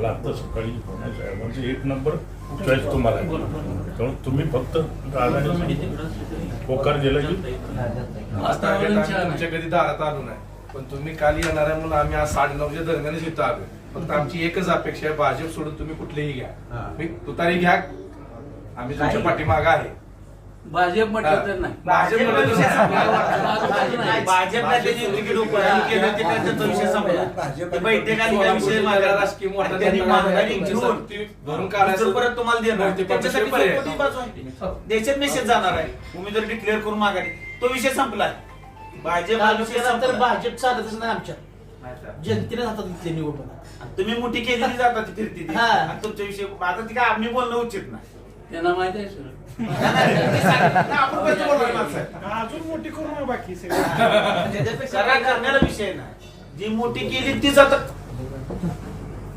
मला आता सकाळी पुणे साहेबांचं एक नंबर चॉईस तुम्हाला. त्यामुळे तुम्ही फक्त होकार दिला की तुमच्या कधी दारात आलो नाही. पण तुम्ही काल येणार आहे म्हणून आम्ही आज साडे नऊच्या दरम्यानच इथं आलो फक्त आमची एकच अपेक्षा आहे भाजप सोडून तुम्ही कुठलेही घ्या. मी तुतारी घ्या. आम्ही तुमच्या पाठीमाग आहे. भाजप म्हटलं तर नाही. भाजप तर नाही. भाजपला त्यांनी तिकीट उपलब्ध केलं ते त्यांचा विषय संपला विषय राजकीय मोठा त्यांनी घेऊन भरून काढायचं. परत तुम्हाला देणार. त्यांच्यासाठी बाजू आहे. देशात मेसेज जाणार आहे. उमेदवार डिक्लेअर करून माघारी. तो विषय संपलाय भाजप हा विषय तालुक्याला तर संपला. भाजप चालतच नाही आमच्यात. जनतेने हातात घेतली निवडणूक. आणि तुम्ही मोठी केलेली जाता ती फिरती. हा. तुमच्या विषय आता ती काय आम्ही बोलणं उचित नाही. त्यांना माहीत आहे ते? अजून मोठी करू ना बाकी सगळं. करा करण्याला विषय नाही. जी मोठी केली तीच आता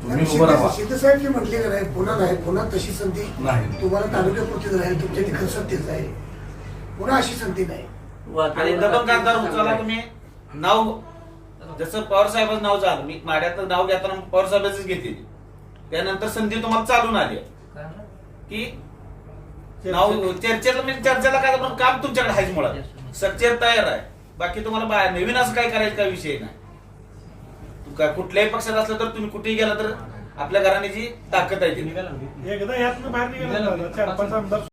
तुम्ही उभं राहा. शिंदेसाहेब जी म्हटली का नाही पुन्हा नाही पुन्हा तशी संधी नाही. तुम्हाला तालुक्यापुरतीच राहील तुमच्या तिकडे सत्तेच आहे पुन्हा अशी संधी नाही. आणि दबंग खासदार तुम्ही. नाव जसं पवार साहेबांचं नाव झालं मी माड्यात नाव घेताना पवार साहेबांच घेतली. त्यानंतर संधी तुम्हाला चालून आली की नाव चर्चेला म्हणजे चर्चेला काय पण काम तुमच्याकडे आहेच मुळात. सच्चेर तयार आहे. बाकी तुम्हाला बाहेर नवीन असं काय करायचं काय विषय नाही. तू काय कुठल्याही पक्षात असलं तर तुम्ही कुठेही गेला तर आपल्या घराण्याची ताकद आहे ती एकदा यातनं बाहेर निघाला चार पाच आमदार